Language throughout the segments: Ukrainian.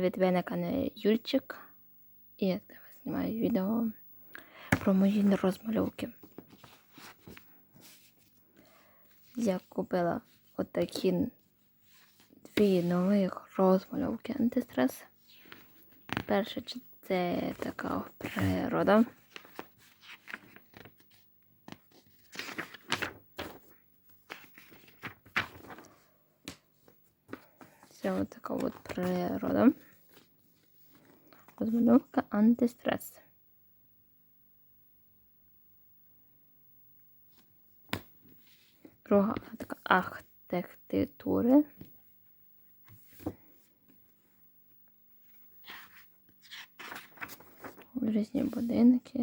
Від мене на каналі Юльчик. І я знімаю відео про мої розмальовки. Я купила отакі дві нових розмальовки антистрес. Перше це така природа. Це от така от природа. Розмальовка антистрес. Друга така архітектури. Різні будинки,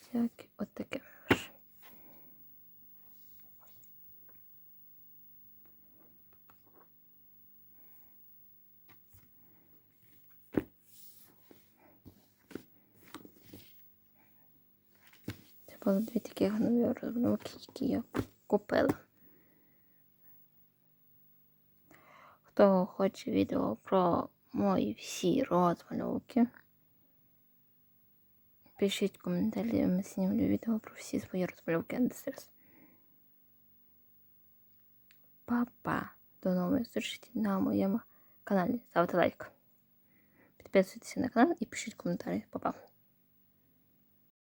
всякі були дві такі нові розмальовки, які я купила. Хто хоче відео про мої всі розмальовки, пишіть коментарі, я знімлю відео про всі свої розмальовки антистрес. Па-па! До нової зустрічі на моєму каналі. Ставте лайк. Підписуйтесь на канал і пишіть коментарі. Па-па!